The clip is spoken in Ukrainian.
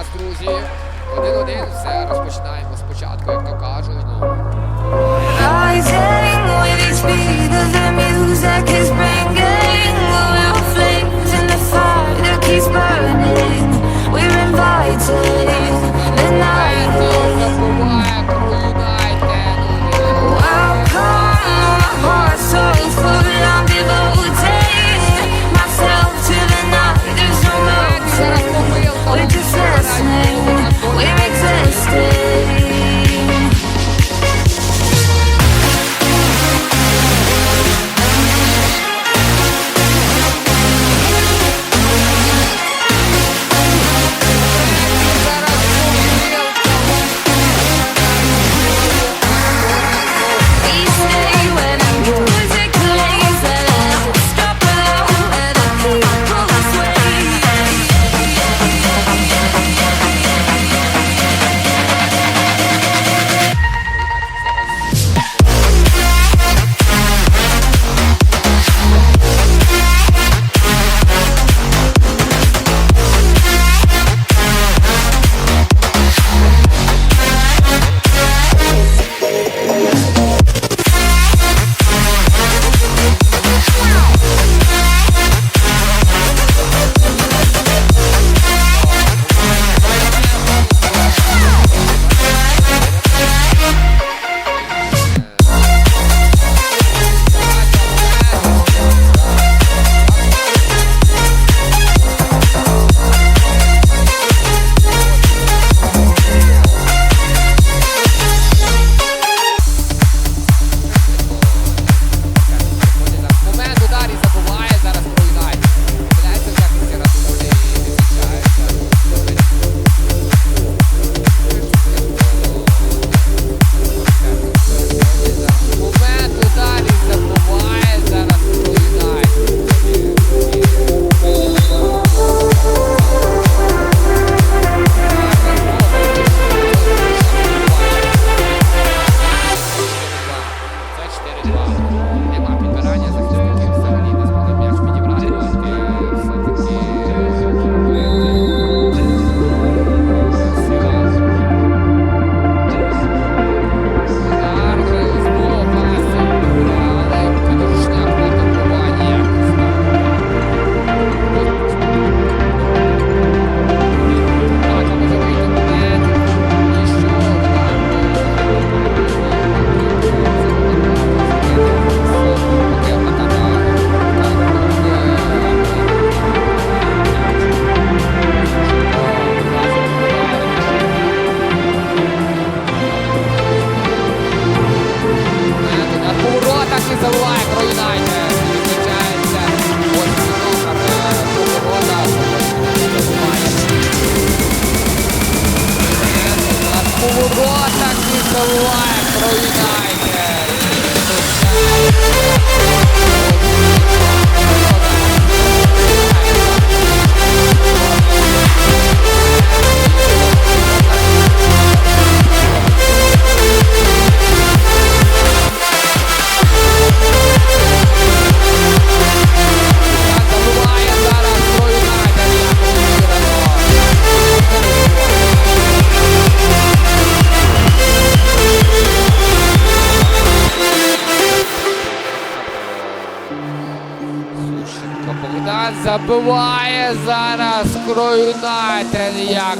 нас, друзі. Один-один, все розпочинаємо спочатку, як то кажуть. Ну. Burning Забуває зараз крою на як.